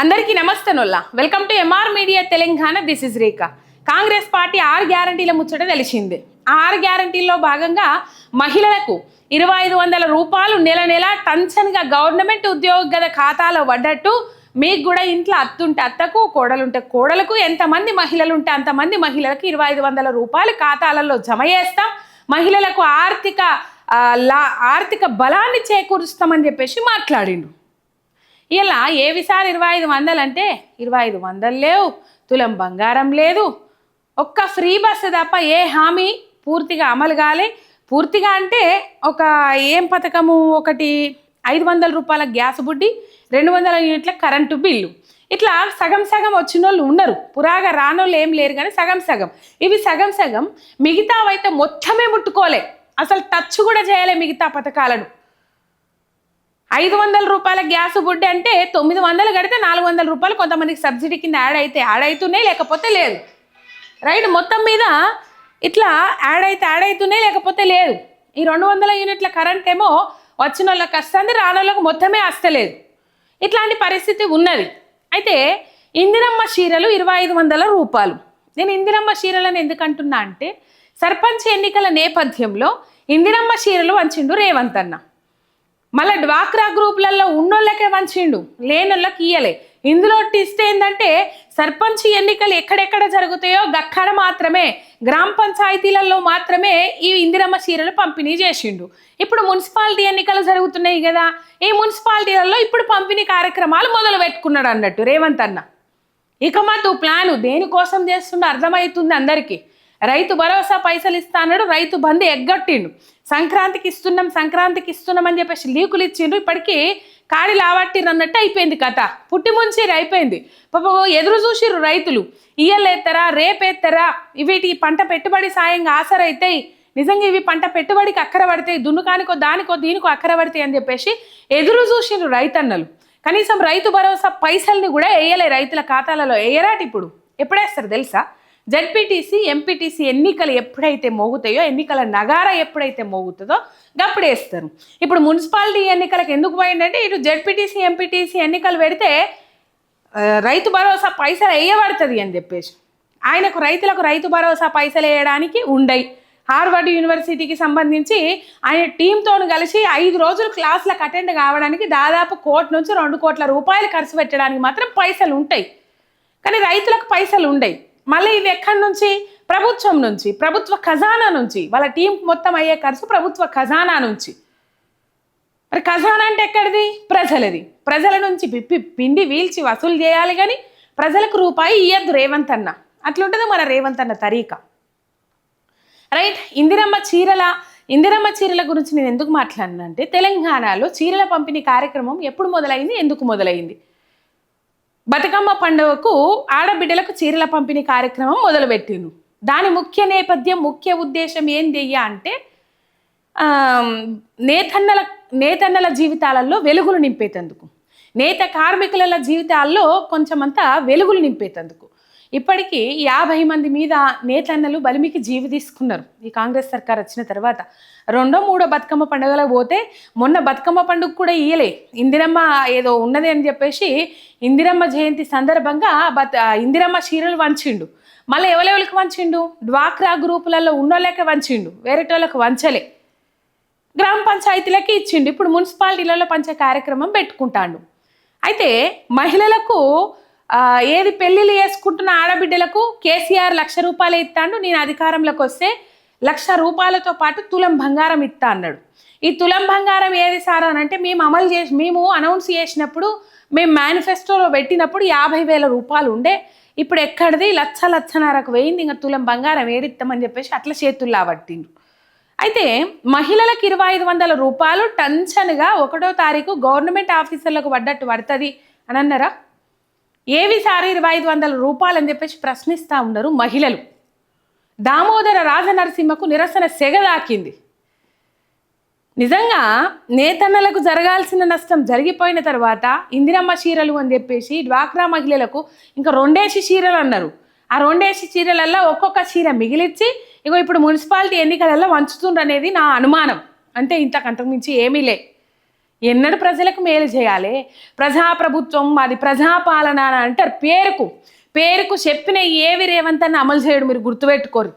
అందరికీ నమస్తనుల్లా welcome to MR media Telangana this is Rekha Congress party ఆరు గ్యారంటీల ముచ్చట తెలిసింది. ఆ ఆరు గ్యారంటీల్లో భాగంగా మహిళలకు ఇరవై ఐదు వందల రూపాయలు నెల నెల టంచన్గా గవర్నమెంట్ ఉద్యోగ ఖాతాలో పడ్డట్టు మీకు కూడా ఇంట్లో అత్తుంటే అత్తకు కోడలుంటే కోడలకు ఎంతమంది మహిళలు ఉంటే అంతమంది మహిళలకు ఇరవై ఐదు వందల రూపాయలు ఖాతాలలో జమ చేస్తాం. మహిళలకు ఆర్థిక లా ఆర్థిక బలాన్ని చేకూరుస్తామని చెప్పేసి మాట్లాడిండు ఇలా ఏవి విసారి ఇరవై ఐదు వందలు అంటే ఇరవై ఐదు వందలు లేవు. తులం బంగారం లేదు. ఒక్క ఫ్రీ బస్సు తప్ప ఏ హామీ పూర్తిగా అమలు కాలే. పూర్తిగా అంటే ఒక ఏం పథకము? ఒకటి ఐదు వందల రూపాయల గ్యాస్ బుడ్డి రెండు వందల యూనిట్ల కరెంటు బిల్లు. ఇట్లా సగం సగం వచ్చిన వాళ్ళు ఉన్నారు పురాగా రానోళ్ళు ఏం లేరు కానీ సగం సగం. ఇవి సగం సగం మిగతావైతే మొత్తమే ముట్టుకోలే. అసలు టచ్ కూడా చేయలే మిగతా పథకాలను. ఐదు వందల రూపాయల గ్యాస్ బుడ్డి అంటే తొమ్మిది వందలు కడితే నాలుగు వందల రూపాయలు కొంతమందికి సబ్సిడీ కింద యాడ్ అయితే యాడ్ అవుతున్నాయి లేకపోతే లేదు. రైట్? మొత్తం మీద ఇట్లా యాడ్ అయితే యాడ్ అవుతున్నాయి లేకపోతే లేదు. ఈ రెండు వందల యూనిట్ల కరెంట్ ఏమో వచ్చిన వాళ్ళకి వస్తుంది రాని వాళ్ళకి మొత్తమే వస్తలేదు. ఇట్లాంటి పరిస్థితి ఉన్నది. అయితే ఇందిరమ్మ చీరలు ఇరవై ఐదు వందల రూపాయలు. నేను ఇందిరమ్మ చీరలను ఎందుకు అంటున్నా అంటే సర్పంచ్ ఎన్నికల నేపథ్యంలో ఇందిరమ్మ చీరలు వంచిండు రేవంత్ అన్న. మళ్ళీ డ్వాక్రా గ్రూపులలో ఉన్నోళ్ళకే వంచిండు లేనోళ్ళకి ఇయ్యలే. ఇందులో టిస్ట్ ఏంటంటే సర్పంచ్ ఎన్నికలు ఎక్కడెక్కడ జరుగుతాయో గక్కడ మాత్రమే గ్రామ పంచాయతీలలో మాత్రమే ఈ ఇందిరమ్మ చీరలు పంపిణీ చేసిండు. ఇప్పుడు మున్సిపాలిటీ ఎన్నికలు జరుగుతున్నాయి కదా ఈ మున్సిపాలిటీలలో ఇప్పుడు పంపిణీ కార్యక్రమాలు మొదలు పెట్టుకున్నాడు అన్నట్టు రేవంత్ అన్న. ఇక మాతో ప్లాను దేనికోసం చేస్తుండో అర్థమవుతుంది అందరికీ. రైతు భరోసా పైసలు ఇస్తా అన్నాడు రైతు బంధు ఎగ్గొట్టిండు. సంక్రాంతికి ఇస్తున్నాం సంక్రాంతికి ఇస్తున్నాం అని చెప్పేసి లీకులు ఇచ్చిండు ఇప్పటికీ కాడి లావట్టిర్రు అన్నట్టు అయిపోయింది కథ. పుట్టి ముంచిరు అయిపోయింది. పాప ఎదురు చూసిర్రు రైతులు. ఇయ్యలేస్తారా రేపేస్తారా వీటి పంట పెట్టుబడి సాయంగా ఆసరైతాయి నిజంగా ఇవి పంట పెట్టుబడికి అక్కర పడతాయి దున్నుకానికో దానికో దీనికో అక్కర పడతాయి అని చెప్పేసి ఎదురు చూసిండ్రు రైతన్నలు. కనీసం రైతు భరోసా పైసల్ని కూడా వేయలే రైతుల ఖాతాలలో. వేయరాటి ఇప్పుడు ఎప్పుడేస్తారు తెలుసా? జడ్పీటీసీ ఎంపీటీసీ ఎన్నికలు ఎప్పుడైతే మోగుతాయో ఎన్నికల నగార ఎప్పుడైతే మోగుతుందో అప్పుడు వేస్తారు. ఇప్పుడు మున్సిపాలిటీ ఎన్నికలకు ఎందుకు పోయిందంటే ఇటు జడ్పీటీసీ ఎంపీటీసీ ఎన్నికలు పెడితే రైతు భరోసా పైసలు వేయబడుతుంది అని చెప్పేసి. ఆయనకు రైతులకు రైతు భరోసా పైసలు వేయడానికి ఉండయి. హార్వర్డ్ యూనివర్సిటీకి సంబంధించి ఆయన టీంతో కలిసి ఐదు రోజులు క్లాసులకు అటెండ్ కావడానికి దాదాపు కోటి నుంచి రెండు కోట్ల రూపాయలు ఖర్చు పెట్టడానికి మాత్రం పైసలు ఉంటాయి. కానీ రైతులకు పైసలు ఉండయి. మళ్ళీ ఇవి ఎక్కడి నుంచి? ప్రభుత్వం నుంచి ప్రభుత్వ ఖజానా నుంచి. వాళ్ళ టీం మొత్తం అయ్యే ఖర్చు ప్రభుత్వ ఖజానా నుంచి. మరి ఖజానా అంటే ఎక్కడిది? ప్రజలది. ప్రజల నుంచి పిప్పి పిండి వీల్చి వసూలు చేయాలి కానీ ప్రజలకు రూపాయి ఇయ్యద్దు రేవంత్ అన్న. అట్లుంటుంది మన రేవంత్ అన్న తరీక. రైట్? ఇందిరమ్మ చీరల ఇందిరమ్మ చీరల గురించి నేను ఎందుకు మాట్లాడినా అంటే తెలంగాణలో చీరల పంపిణీ కార్యక్రమం ఎప్పుడు మొదలైంది ఎందుకు మొదలైంది? బతుకమ్మ పండుగకు ఆడబిడ్డలకు చీరల పంపిణీ కార్యక్రమం మొదలుపెట్టిండు దాని ముఖ్య నేపథ్యం ముఖ్య ఉద్దేశం ఏంది అయ్యా అంటే నేతన్నల నేతన్నల జీవితాలలో వెలుగులు నింపేటందుకు. నేత కార్మికుల జీవితాల్లో కొంచెమంతా వెలుగులు నింపేటందుకు. ఇప్పటికీ యాభై మంది మీద నేతన్నలు బలిమికి జీవి తీసుకున్నారు. ఈ కాంగ్రెస్ సర్కార్ వచ్చిన తర్వాత రెండో మూడో బతుకమ్మ పండుగలకు పోతే మొన్న బతుకమ్మ పండుగ కూడా ఇయ్యలే. ఇందిరమ్మ ఏదో ఉన్నది అని చెప్పేసి ఇందిరమ్మ జయంతి సందర్భంగా బత్ ఇందిరమ్మ చీరలు వంచిండు. మళ్ళీ ఎవరెవరికి వంచిండు? డ్వాక్రా గ్రూపులలో ఉన్నోళ్ళకే వంచిండు. వేరేటోళ్ళకి వంచలే. గ్రామ పంచాయతీలకి ఇచ్చిండు. ఇప్పుడు మున్సిపాలిటీలలో పంచే కార్యక్రమం పెట్టుకుంటాడు. అయితే మహిళలకు ఏది పెళ్ళిళ్ళు చేసుకుంటున్న ఆడబిడ్డలకు కేసీఆర్ లక్ష రూపాయలు ఇస్తాడు నేను అధికారంలోకి వస్తే లక్ష రూపాయలతో పాటు తులం బంగారం ఇస్తా అన్నాడు. ఈ తులం బంగారం ఏది సార్ అని అంటే మేము అమలు చేసి మేము అనౌన్స్ చేసినప్పుడు మేము మేనిఫెస్టోలో పెట్టినప్పుడు యాభై వేల రూపాయలు ఉండే ఇప్పుడు ఎక్కడిది? లక్ష లక్షన్నరకు వేయింది ఇంకా తులం బంగారం ఏడిస్తామని చెప్పేసి అట్లా చేతుల్లా పట్టిండు అయితే మహిళలకు ఇరవై ఐదు వందల రూపాయలు టంచన్గా ఒకటో తారీఖు గవర్నమెంట్ ఆఫీసర్లకు పడ్డట్టు పడుతుంది అని అన్నారా? ఏవి సార్ ఇరవై ఐదు వందల రూపాయలు అని చెప్పేసి ప్రశ్నిస్తూ ఉన్నారు మహిళలు. దామోదర రాజనరసింహకు నిరసన సెగదాకింది నిజంగా నేతన్నలకు జరగాల్సిన నష్టం జరిగిపోయిన తర్వాత ఇందిరమ్మ చీరలు అని చెప్పేసి డ్వాక్రా మహిళలకు ఇంకా రెండేసి చీరలు అన్నారు. ఆ రెండేసి చీరలల్లో ఒక్కొక్క చీర మిగిలిచ్చి ఇగో ఇప్పుడు మున్సిపాలిటీ ఎన్నికలలో వంచుతుండ్రు అనేది నా అనుమానం. అంటే ఇంతకంతకు మించి ఏమీ లే. ఎన్నడు ప్రజలకు మేలు చేయాలి? ప్రజాప్రభుత్వం మాది ప్రజాపాలన అని అంటారు పేరుకు. పేరుకు చెప్పిన ఏవి రేవంతాన్ని అమలు చేయడం మీరు గుర్తుపెట్టుకోరు.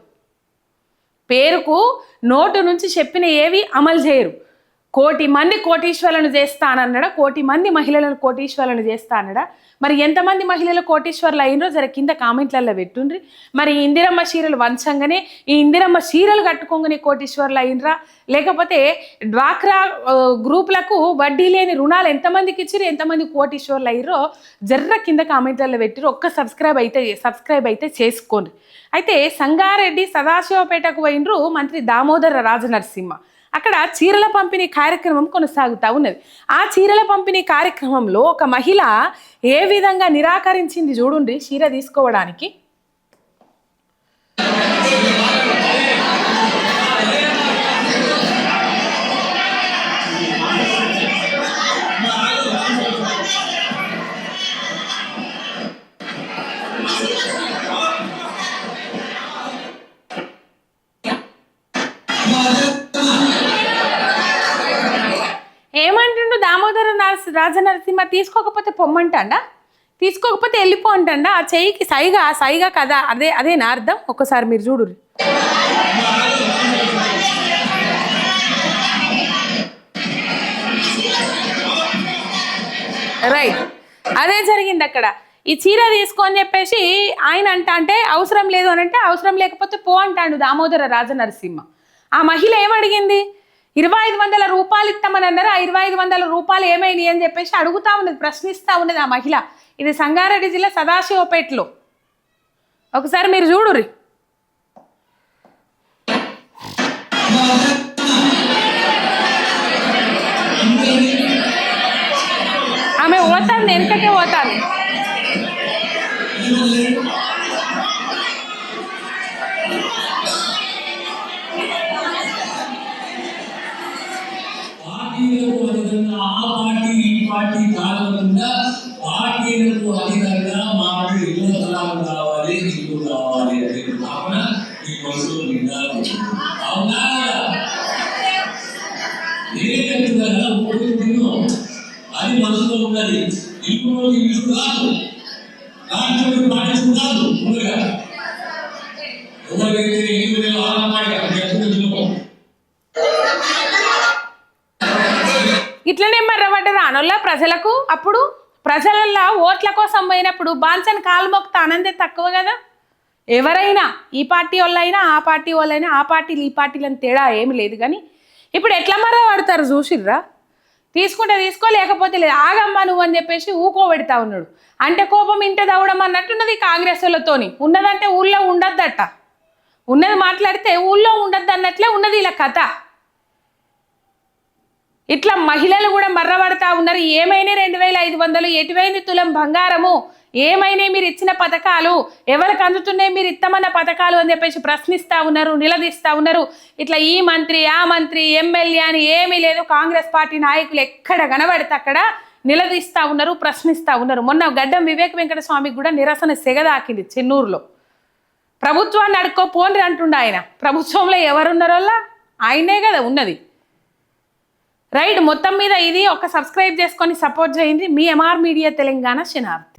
పేరుకు నోటు నుంచి చెప్పిన ఏవి అమలు చేయరు. కోటి మంది కోటీశ్వరులను చేస్తానన్నాడా? కోటి మంది మహిళలను కోటీశ్వరులను చేస్తానడా మరి ఎంతమంది మహిళలు కోటీశ్వరులు అయినరో జర కింద కామెంట్లలో పెట్టుండ్రి. మరి ఇందిరమ్మ చీరలు వంచంగానే ఈ ఇందిరమ్మ చీరలు కట్టుకోగానే కోటీశ్వరులు అయినరా? లేకపోతే డ్వాక్రా గ్రూపులకు వడ్డీ లేని రుణాలు ఎంతమందికి ఇచ్చిరు ఎంతమంది కోటీశ్వరులు అయ్యారో జర్ర కింద కామెంట్లలో పెట్టిరు ఒక్క సబ్స్క్రైబ్ అయితే సబ్స్క్రైబ్ అయితే చేసుకోండి. అయితే సంగారెడ్డి సదాశివపేటకు పోయినరు మంత్రి దామోదర రాజనరసింహ. అక్కడ చీరల పంపిణీ కార్యక్రమం కొనసాగుతూ ఉన్నది. ఆ చీరల పంపిణీ కార్యక్రమంలో ఒక మహిళ ఏ విధంగా నిరాకరించింది చూడండి చీర తీసుకోవడానికి? ఏమంటుండు? దామోదర రాజ రాజనరసింహ తీసుకోకపోతే పొమ్మంటాడా? తీసుకోకపోతే వెళ్ళిపో అంటాడా? ఆ చెయ్యికి సైగా సైగా కదా? అదే అదే నా అర్థం? ఒక్కసారి మీరు చూడు రైట్. అదే జరిగింది అక్కడ ఈ చీర తీసుకో అని చెప్పేసి ఆయన అంట అంటే అవసరం లేదు అని అంటే అవసరం లేకపోతే పో అంటాడు దామోదర రాజనరసింహ. ఆ మహిళ ఏమడిగింది? ఇరవై ఐదు వందల రూపాయలు ఇస్తామని అన్నారు ఆ ఇరవై ఐదు వందల రూపాయలు ఏమైనాయి అని చెప్పేసి అడుగుతా ఉన్నది ప్రశ్నిస్తూ ఉన్నది ఆ మహిళ. ఇది సంగారెడ్డి జిల్లా సదాశివపేటలో. ఒకసారి మీరు చూడుర్రి. ఆమె పోతాను వెనుకకే పోతాను ఈ పార్టీ కాకుండా పార్టీలకు అధికంగా మాకు ఇల్లు స్థలాలు కావాలి ఇల్లు కావాలి అనే భావన ఈ మనసులో నిండాలి అవునా నేనేట్టుగా ఒకటి నిన్ను అది మనసులో ఉన్నది ఇల్లు ఇల్లు కాదు దాంట్లో పాటిస్తున్నారు ముందుగా ఎవరికైతే మర్రబడ్డరు ప్రజలకు అప్పుడు ప్రజలల్లో ఓట్ల కోసం పోయినప్పుడు బాన్సన్ కాలు మొక్త ఆనందే తక్కువ కదా. ఎవరైనా ఈ పార్టీ వాళ్ళైనా ఆ పార్టీ వాళ్ళైనా ఆ పార్టీలు ఈ పార్టీలని తేడా ఏమి లేదు కానీ ఇప్పుడు ఎట్లా మరో వాడతారు చూసిర్రా? తీసుకుంటే తీసుకో లేకపోతే లేదు. ఆగమ్మా నువ్వు అని చెప్పేసి ఊకోబెడతా ఉన్నాడు. అంటే కోపం ఇంట దవడం అన్నట్టున్నది కాంగ్రెస్ వాళ్ళతోని. ఉన్నదంటే ఊళ్ళో ఉండద్దట. ఉన్నది మాట్లాడితే ఊళ్ళో ఉండద్దు అన్నట్లే ఉన్నది ఇలా కథ. ఇట్లా మహిళలు కూడా మర్రబడతా ఉన్నారు. ఏమైనా రెండు వేల ఐదు వందలు ఎటువైంది తులం బంగారము? ఏమైనా మీరు ఇచ్చిన పథకాలు? ఎవరికి అందుతున్నాయి మీరు ఇత్తమన్న పథకాలు అని చెప్పేసి ప్రశ్నిస్తూ ఉన్నారు నిలదీస్తూ ఉన్నారు. ఇట్లా ఈ మంత్రి ఆ మంత్రి ఎమ్మెల్యే అని ఏమీ లేదు. కాంగ్రెస్ పార్టీ నాయకులు ఎక్కడ కనబడితే అక్కడ నిలదీస్తూ ఉన్నారు ప్రశ్నిస్తూ ఉన్నారు. మొన్న గడ్డం వివేక వెంకట స్వామికి కూడా నిరసన సెగదాకింది చెన్నూరులో. ప్రభుత్వాన్ని అడుక్కో పోండి అంటుండ ఆయన. ప్రభుత్వంలో ఎవరున్నారో ఆయనే కదా ఉన్నది. రైట్ మొత్తం మీద ఇది ఒక సబ్స్క్రైబ్ చేసుకొని సపోర్ట్ చేయండి. మీ ఎంఆర్ మీడియా తెలంగాణ శనార్థ్